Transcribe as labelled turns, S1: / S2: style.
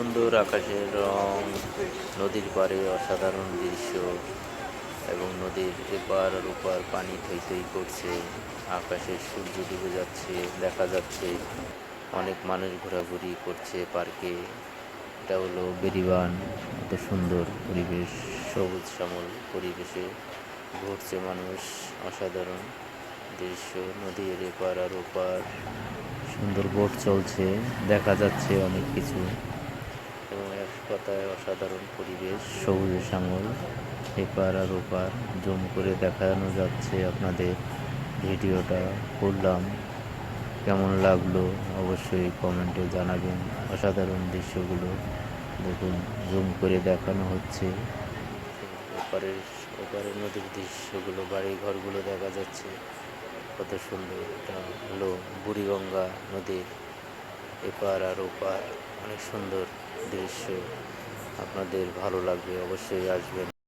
S1: সুন্দর আকাশের রং, নদীর পাড়ে অসাধারণ দৃশ্য এবং নদীর এপার আর ওপার পানি থই থই করছে। আকাশে সূর্য ডুবে যাচ্ছে, দেখা যাচ্ছে অনেক মানুষ ঘোরাঘুরি করছে পার্কে। এটা হলো বেরিবান। এত সুন্দর পরিবেশ, সবুজ শ্যামল পরিবেশে ঘুরছে মানুষ, অসাধারণ দৃশ্য। নদীর এপার আর ওপার সুন্দর বোট চলছে, দেখা যাচ্ছে অনেক কিছু। এবং এক কথায় অসাধারণ পরিবেশ, সবুজ শ্যামল, এপার আর ওপার জুম করে দেখানো যাচ্ছে আপনাদের ভিডিওটা। করলাম কেমন লাগল অবশ্যই কমেন্টে জানাবেন। অসাধারণ দৃশ্যগুলো দেখুন, জুম করে দেখানো হচ্ছে। ওপারের ওপারের নদীর দৃশ্যগুলো বাড়ি ঘরগুলো দেখা যাচ্ছে। কত সুন্দর এটা হলো বুড়িগঙ্গা নদীর এপার আর ওপার অনেক সুন্দর দৃশ্য। আপনাদের ভালো লাগবে অবশ্যই আসবেন।